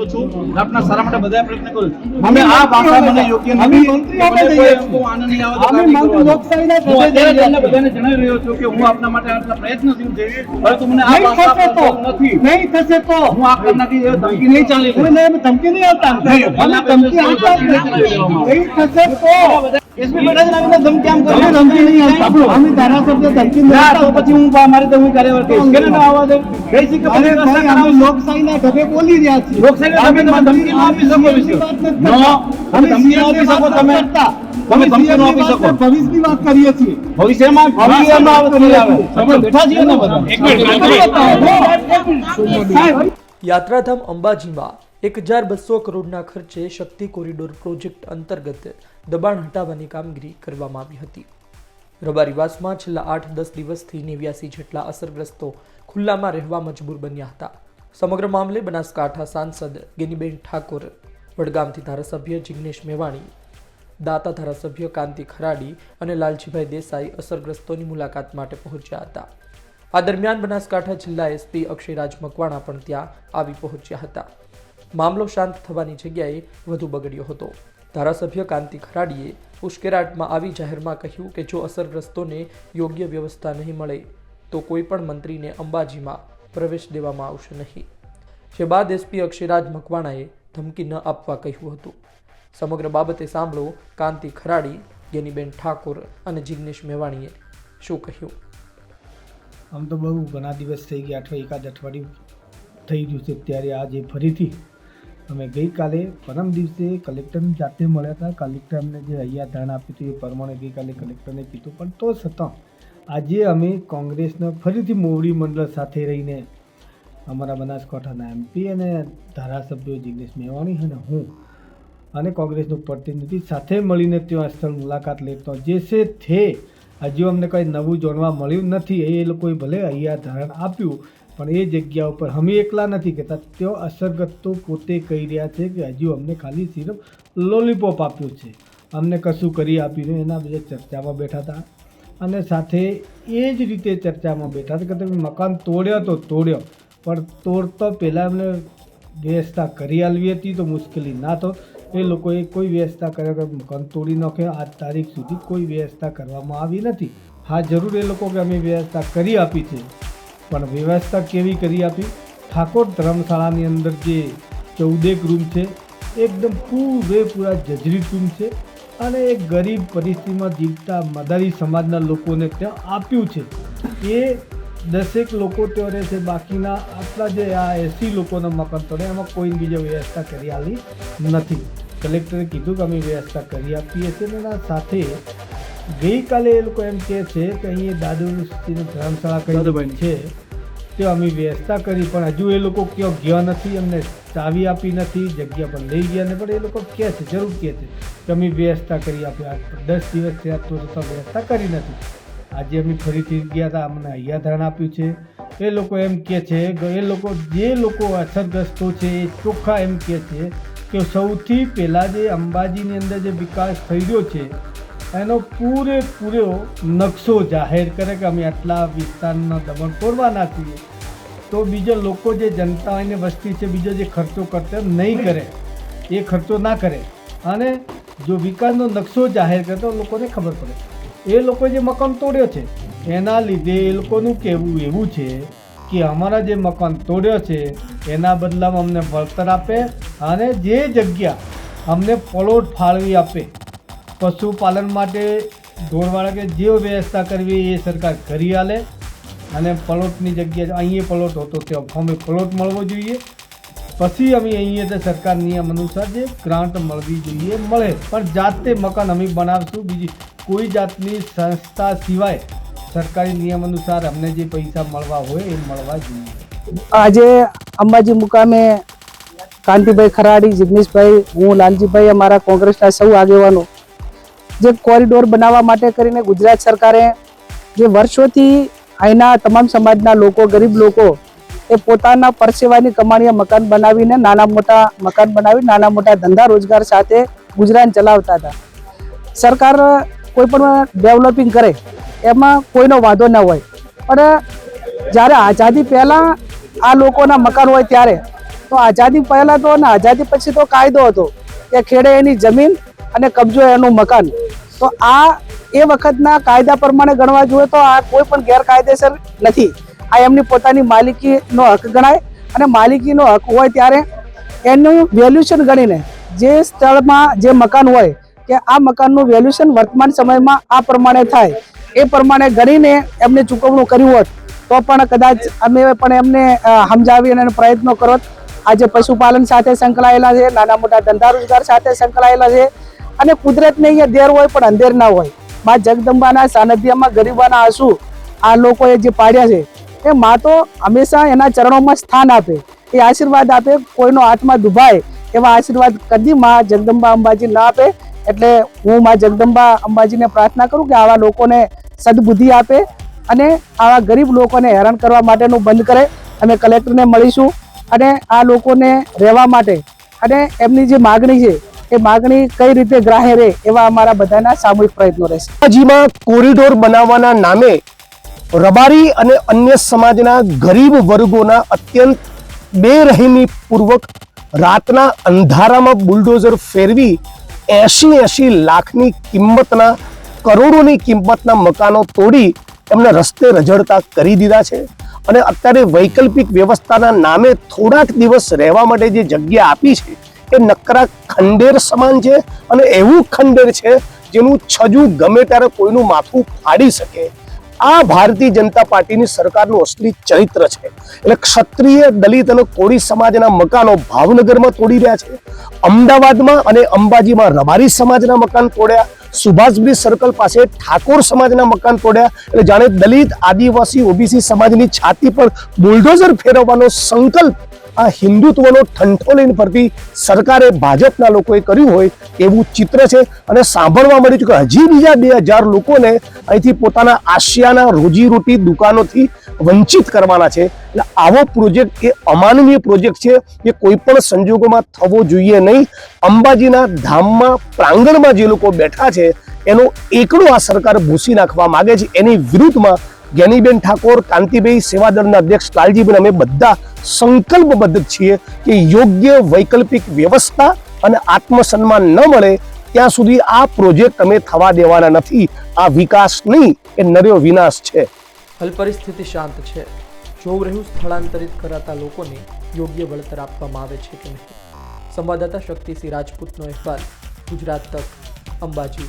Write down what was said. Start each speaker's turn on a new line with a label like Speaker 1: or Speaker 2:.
Speaker 1: રહ્યો છું. આપના સારા માટે બધા પ્રયત્ન કરું છું. અમે આ ભાષા મને યોગ્ય નથી.
Speaker 2: મંત્રી આપણે
Speaker 1: દઈએ
Speaker 2: જઈએ
Speaker 1: આનંદ નહીં આવે તો
Speaker 2: અમે મંત્રી. લોકશાહીના
Speaker 1: હું
Speaker 2: ઢબે
Speaker 1: તમને બધાને જણાવી રહ્યો છું કે હું આપના માટે આટલા પ્રયત્નશીલ છે. પરંતુ મને આ ભાષા પસંદ નથી.
Speaker 2: નહીં થશે તો.
Speaker 1: હું આ કરનાથી એ ધમકી નહીં ચાલી.
Speaker 2: એમ ધમકી નહીં આવતા
Speaker 1: નહીં,
Speaker 2: ધમકી આવતા નહીં થશે તો.
Speaker 1: એસપી બેટા જ આવીને ધમકી આમ કરે.
Speaker 2: અમે ધમકી નહીં આપતા અમે ધારાસભ્ય ધમકી નહીં
Speaker 1: ના, તો
Speaker 2: આપતા.
Speaker 1: પછી હું મારી તો હું કાર્યવાહી કરીશ કેને ના આવવા દે બેસિક કે
Speaker 2: અરે ભાઈ, અમે લોકશાહીના ઢબે બોલી રહ્યા છીએ
Speaker 1: લોકશાહીના ઢબે તમે ધમકી ના આપી શકો વિશે. નો, તમે ધમકી ના આપી શકો તમે. તમે ધમકી ના આપી શકો.
Speaker 2: ભવિષ્યની વાત કરીએ છીએ
Speaker 1: ભવિષ્યમાં ભવિષ્યમાં આવે તો આવે. તમે બેઠા છીએ ને બધા.
Speaker 2: સાહેબ,
Speaker 3: યાત્રાધામ અંબાજીમાં એક હજાર બસો કરોડના ખર્ચે શક્તિ કોરિડોર પ્રોજેક્ટ અંતર્ગત દબાણ હટાવવાની કામગીરી કરવામાં આવી હતી. રબારીવાસમાં છેલ્લા આઠ દસ દિવસથી નેવ્યાસી જેટલા અસરગ્રસ્તો ખુલ્લામાં રહેવા મજબૂર બન્યા હતા. સમગ્ર મામલે બનાસકાંઠા સાંસદ ગેનીબેન ઠાકોર, વડગામથી ધારાસભ્ય જિગ્નેશ મેવાણી, દાતા ધારાસભ્ય કાંતિ ખરાડી અને લાલજીભાઈ દેસાઈ અસરગ્રસ્તોની મુલાકાત માટે પહોંચ્યા હતા. આ દરમિયાન બનાસકાંઠા જિલ્લા એસપી અક્ષયરાજ મકવાણા પણ ત્યાં આવી પહોંચ્યા હતા. મામલો શાંત થવાની જગ્યાએ વધુ બગડ્યો હતો. ધારાસભ્ય કાંતિ ખરાડીએ ઉશ્કેરાટમાં આવી જાહેરમાં કહ્યું કે જો અસરગ્રસ્તોને યોગ્ય વ્યવસ્થા નહીં મળે, તો કોઈ પણ મંત્રીને અંબાજીમાં પ્રવેશ દેવામાં આવશે નહીં. જે બાદ એસપી અક્ષયરાજ મકવાણાએ ધમકી ન આપવા કહ્યું હતું. સમગ્ર બાબતે સાંભળો કાંતિ ખરાડી, ગેનીબેન ઠાકોર અને જિગ્નેશ મેવાણીએ શું કહ્યું.
Speaker 4: આમ તો બહુ ઘણા દિવસ થઈ ગયા અઠવા એકાદ અઠવાડિયું થઈ ગયું છે, ત્યારે આજે ફરીથી અમે ગઈકાલે પરમ દિવસે કલેક્ટરની જાતે મળ્યા હતા. કલેક્ટર અમને જે અહીંયા ધ્યાન આપ્યું હતું એ પ્રમાણે ગઈકાલે કલેક્ટરને કીધું. પણ તો છતાં આજે અમે કોંગ્રેસના ફરીથી મોવડી મંડળ સાથે રહીને અમારા બનાસકાંઠાના એમપી અને ધારાસભ્યો જિગ્નેશ મેવાણી અને હું અને કોંગ્રેસનું પ્રતિનિધિ સાથે મળીને ત્યાં સ્થળ મુલાકાત લેતો. જે છે તે હજુ અમને કંઈ નવું જાણવા મળ્યું નથી. એ લોકોએ ભલે અહીંયા ધારણ આપ્યું પણ એ જગ્યા ઉપર અમે એકલા નથી કહેતા. તેઓ અસરગ્રસ્તો પોતે કહી રહ્યા છે કે હજુ અમને ખાલી સિરપ લોલીપોપ આપ્યું છે. અમને કશું કરી આપ્યું નહીં. એના બધા ચર્ચામાં બેઠા હતા. અને સાથે એ જ રીતે ચર્ચામાં બેઠા હતા કે તમે મકાન તોડ્યો તો તોડ્યો. પણ તોડતો પહેલાં એમને વ્યવસ્થા કરી આલવી હતી તો મુશ્કેલી ના તો. એ લોકોએ કોઈ વ્યવસ્થા કર્યા કે મકાન તોડી નાખે. આજ તારીખ સુધી કોઈ વ્યવસ્થા કરવામાં આવી નથી. હા, જરૂર એ લોકો કે અમે વ્યવસ્થા કરી આપી છે. પણ વ્યવસ્થા કેવી કરી આપી? ઠાકોર ધર્મશાળાની અંદર જે ચૌદેક રૂમ છે, એકદમ પૂરેપૂરા જજરીત રૂમ છે અને એ ગરીબ પરિસ્થિતિમાં જીવતા મદારી સમાજના લોકોને ત્યાં આપ્યું છે. એ દસેક લોકો ત્યાં રહે છે, બાકીના આટલા જે આ એસી લોકોના મકાન તો એમાં કોઈ બીજી વ્યવસ્થા કરી આલી નથી. કલેક્ટરે કીધું કે અમે વ્યવસ્થા કરી આપીએ છીએ અને સાથે ગઈકાલે એ લોકો એમ કહે છે કે અહીં દાદુની ધર્મશાળા કરી છે. તે અમે વ્યવસ્થા કરી પણ હજુ એ લોકો ક્યાં ગયા નથી અમને ચાવી આપી નથી જગ્યા પણ લઈ ગયા ને પણ એ લોકો કહે છે જરૂર કહે છે કે અમે વ્યવસ્થા કરી આપી. દસ દિવસ થયા તો તો વ્યવસ્થા કરી નથી. આજે અમે ફરીથી ગયા હતા અમને અહીંયા ધ્યાન આપ્યું છે. એ લોકો એમ કહે છે કે એ લોકો જે લોકો અસરગ્રસ્તો છે એ ચોખ્ખા એમ કહે છે કે સૌથી પહેલાં જે અંબાજીની અંદર જે વિકાસ થઈ રહ્યો છે એનો પૂરેપૂરો નકશો જાહેર કરે કે અમે આટલા વિસ્તારના દમણ તોડવાના છીએ. તો બીજો લોકો જે જનતા અને વસ્તી છે, બીજો જે ખર્ચો કરતો નહીં કરે. એ ખર્ચો ના કરે. અને જો વિકાસનો નકશો જાહેર કરે તો લોકોને ખબર પડે. એ લોકો જે મકાન તોડ્યો છે, એના લીધે એ લોકોનું કહેવું એવું છે કે અમારા જે મકાન તોડ્યો છે, એના બદલામાં અમને વળતર આપે અને જે જગ્યા અમને પ્લોટ ફાળવી આપે પશુપાલન માટે ઢોરવાળા કે જે વ્યવસ્થા કરવી એ સરકાર કરી આલે અને પ્લોટની જગ્યાએ અહીંયા પ્લોટ હતો, ત્યાં અમે પ્લોટ મળવો જોઈએ. પછી અમે અહીંયા તો સરકાર નિયમ અનુસાર જે ગ્રાન્ટ મળવી જોઈએ, મળે. પણ જાતે મકાન અમે બનાવશું. બીજી કોઈ જાતની સંસ્થા સિવાય સરકારી નિયમ અનુસાર અમને જે પૈસા મળવા હોય એ મળવા જોઈએ.
Speaker 5: આજે અંબાજી મુકામે કાંતિભાઈ ખરાડી, જિગ્નેશભાઈ, હું, લાલજીભાઈ અમારા કોંગ્રેસના સૌ આગેવાનો જે કોરિડોર બનાવવા માટે કરીને ગુજરાત સરકારે જે વર્ષોથી અહીંના તમામ સમાજના લોકો, ગરીબ લોકો એ પોતાના પરસેવાની કમાણીએ મકાન બનાવીને નાના મોટા મકાન બનાવી નાના મોટા ધંધા રોજગાર સાથે ગુજરાન ચલાવતા હતા. સરકાર કોઈ પણ ડેવલપિંગ કરે એમાં કોઈનો વાંધો ન હોય. પણ જ્યારે આઝાદી પહેલાં આ લોકોના મકાન હોય ત્યારે, તો આઝાદી પહેલાં તો અને આઝાદી પછી તો કાયદો હતો કે ખેડે એની જમીન અને કબજો એનું મકાન. તો આ એ વખતના કાયદા પ્રમાણે ગણવા જોઈએ તો આ કોઈ પણ ગેરકાયદેસર નથી. આ એમની પોતાની માલિકીનો હક ગણાય અને માલિકીનો હક હોય ત્યારે એનું વેલ્યુશન ગણીને જે સ્થળમાં જે મકાન હોય કે આ મકાનનું વેલ્યુશન વર્તમાન સમયમાં આ પ્રમાણે થાય, એ પ્રમાણે ગણીને એમને ચૂકવણું કર્યું હોત, તો પણ કદાચ અમે પણ એમને સમજાવી અને પ્રયત્નો કરો. આજે પશુપાલન સાથે સંકળાયેલા છે, નાના મોટા ધંધા રોજગાર સાથે સંકળાયેલા છે અને કુદરતને અહીંયા દેર હોય પણ અંધેર ના હોય. માં જગદંબાના સાનિધ્યમાં ગરીબાના આંસુ આ લોકોએ જે પાડ્યા છે, એ માં તો હંમેશા એના ચરણોમાં સ્થાન આપે, એ આશીર્વાદ આપે, કોઈનો હાથમાં દુભાય એવા આશીર્વાદ કદી માં જગદંબા અંબાજી ના આપે. એટલે હું માં જગદંબા અંબાજીને પ્રાર્થના કરું કે આવા લોકોને સદબુદ્ધિ આપે અને આવા ગરીબ લોકોને હેરાન કરવા માટેનું બંધ કરે. અમે કલેક્ટરને મળીશું અને આ લોકોને રહેવા માટે અને એમની જે માગણી છે એ માગણી કઈ રીતે ગ્રાહ્ય રહે એવા અમારા બધાના સામૂહિક પ્રયત્નો રહેશે.
Speaker 2: અંબાજીમાં કોરિડોર બનાવવાના નામે રબારી અને અન્ય સમાજના ગરીબ વર્ગોના અત્યંત બેરહીમી પૂર્વક રાતના અંધારામાં બુલડોઝર ફેરવી એસી એસી લાખની કિંમતના, કરોડોની કિંમતના મકાનો તોડી એમને રસ્તે રજડતા કરી દીધા છે. અને અત્યારે વૈકલ્પિક વ્યવસ્થાના નામે થોડાક દિવસ રહેવા માટે જે જગ્યા આપી છે એ નકરા ખંડેર સમાન છે અને એવું ખંડેર છે જેનું છજું ગમે ત્યારે કોઈનું માથું ફાડી શકે. આ ભારતીય જનતા પાર્ટીની સરકારનું અસલી ચરિત્ર છે. એટલે ક્ષત્રિય દલિત અને કોળી સમાજના મકાનો ભાવનગરમાં તોડી રહ્યા છે. અમદાવાદમાં અને અંબાજીમાં રબારી સમાજના મકાન તોડ્યા. સુભાષબ્રિજ સર્કલ પાસે ઠાકોર સમાજના મકાન તોડ્યા. એટલે જાણે દલિત, આદિવાસી, ઓબીસી સમાજની છાતી પર બુલડોઝર ફેરવવાનો સંકલ્પ આ હિન્દુત્વનો ઠંઠો લઈને ફરતી સરકારે ભાજપના લોકોએ કર્યું હોય એવું ચિત્ર છે અને સાંભળવા મળ્યું છે કે હજી બીજા બે હજાર લોકોને અહીંથી પોતાના આશિયાના રોજીરોટી દુકાનોથી વંચિત કરવાના છે. એટલે આવો પ્રોજેક્ટ એ અમાનવીય પ્રોજેક્ટ છે. એ કોઈ પણ સંજોગોમાં થવો જોઈએ નહીં. અંબાજીના ધામમાં, પ્રાંગણમાં જે લોકો બેઠા છે, એનો એકડો આ સરકાર ભૂસી નાખવા માંગે છે. એની વિરુદ્ધમાં જ્ઞાનીબેન ઠાકોર કાંતિભાઈ સેવાદળના અધ્યક્ષ લાલજીબેન, અમે બધા સંકલ્પબદ્ધ છીએ કે યોગ્ય વૈકલ્પિક વ્યવસ્થા અને આત્મસન્માન ન મળે, ત્યાં સુધી આ પ્રોજેક્ટ અમે થવા દેવાના નથી. આ વિકાસ નહીં, એ નર્યો વિનાશ છે.
Speaker 3: હાલ પરિસ્થિતિ શાંત છે. જોવું રહ્યું, સ્થળાંતરિત કરાતા લોકોને યોગ્ય વળતર આપવામાં આવે છે કે નહીં? સંવાદદાતા શક્તિસિંહ રાજપૂતનો અહેવાલ, ગુજરાત તક, અંબાજી.